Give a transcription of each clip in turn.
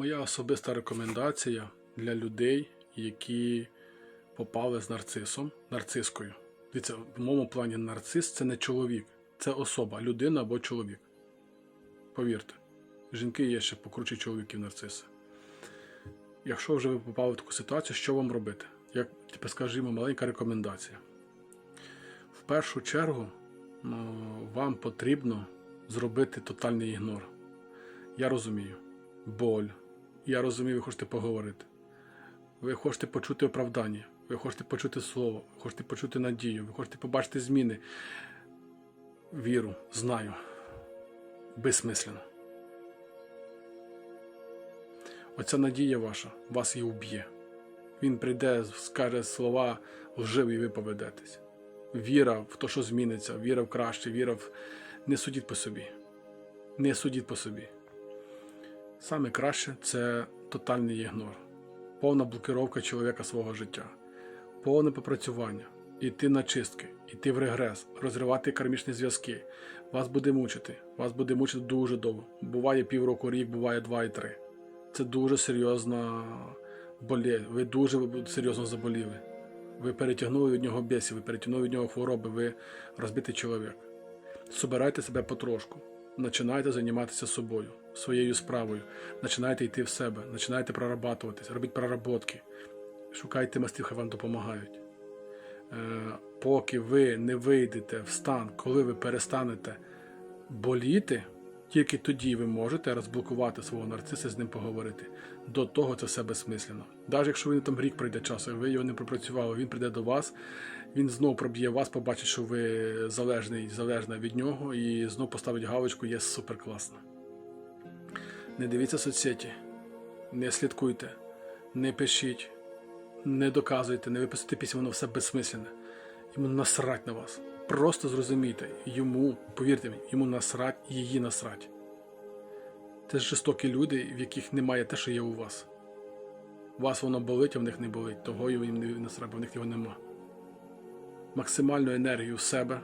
Моя особиста рекомендація для людей, які попали з нарцисом, нарцискою. Дивіться, в моєму плані нарцис це не чоловік, це особа, людина або чоловік. Повірте, жінки є ще покруче чоловіків нарциси. Якщо вже ви попали в таку ситуацію, що вам робити? Як тепер скажімо, маленька рекомендація. В першу чергу ну, вам потрібно зробити тотальний ігнор. Я розумію боль. Я розумію, ви хочете поговорити. Ви хочете почути оправдання, ви хочете почути слово, ви хочете почути надію, ви хочете побачити зміни. Віру, знаю. Безсмислено. Оця надія ваша вас і уб'є. Він прийде, скаже слова лживі, і ви поведетесь. Віра в те, що зміниться, віра в краще, віра в. Не судіть по собі. Не судіть по собі. Саме краще це тотальний ігнор, повна блокировка чоловіка свого життя, повне попрацювання, іти на чистки, іти в регрес, розривати кармічні зв'язки. Вас буде мучити, вас буде мучити дуже довго. Буває півроку, рік, буває два і три. Це дуже серйозна болі. Ви дуже серйозно заболіли. Ви перетягнули від нього бісів, ви перетягнули від нього хвороби, ви розбитий чоловік. Собирайте себе потрошку. Починайте займатися собою, своєю справою. Починайте йти в себе, починайте прорабатуватись, робіть проработки. Шукайте майстрів, хай вам допомагають. Е, поки ви не вийдете в стан, коли ви перестанете боліти, тільки тоді ви можете розблокувати свого нарциса і з ним поговорити. До того це все безсмислено. Навіть якщо він там рік пройде часу, і ви його не пропрацювали, він прийде до вас, він знов проб'є вас, побачить, що ви залежний, залежна від нього, і знов поставить галочку, є супер класно. Не дивіться соцсеті, не слідкуйте, не пишіть, не доказуйте, не виписуйте пісня, воно все безсмисленне. Йому насрать на вас. Просто зрозумійте, йому, повірте мені, йому насрать, її насрать. Це жорстокі люди, в яких немає те, що є у вас. У вас воно болить, а в них не болить, того їм не насрать, бо в них його нема. Максимальну енергію в себе,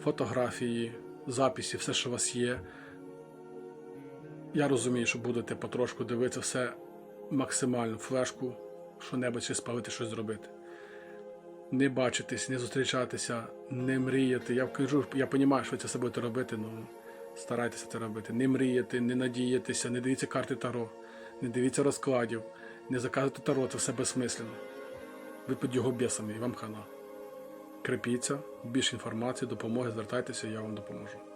фотографії, записи, все, що у вас є. Я розумію, що будете потрошку дивитися все максимально, флешку, що-небудь чи спалити, щось зробити не бачитись, не зустрічатися, не мріяти. Я кажу, я розумію, що це все будете робити, але старайтеся це робити. Не мріяти, не надіятися, не дивіться карти Таро, не дивіться розкладів, не заказуйте Таро, це все безсмислено. Ви під його бісами і вам хана. Крепіться, більше інформації, допомоги, звертайтеся, я вам допоможу.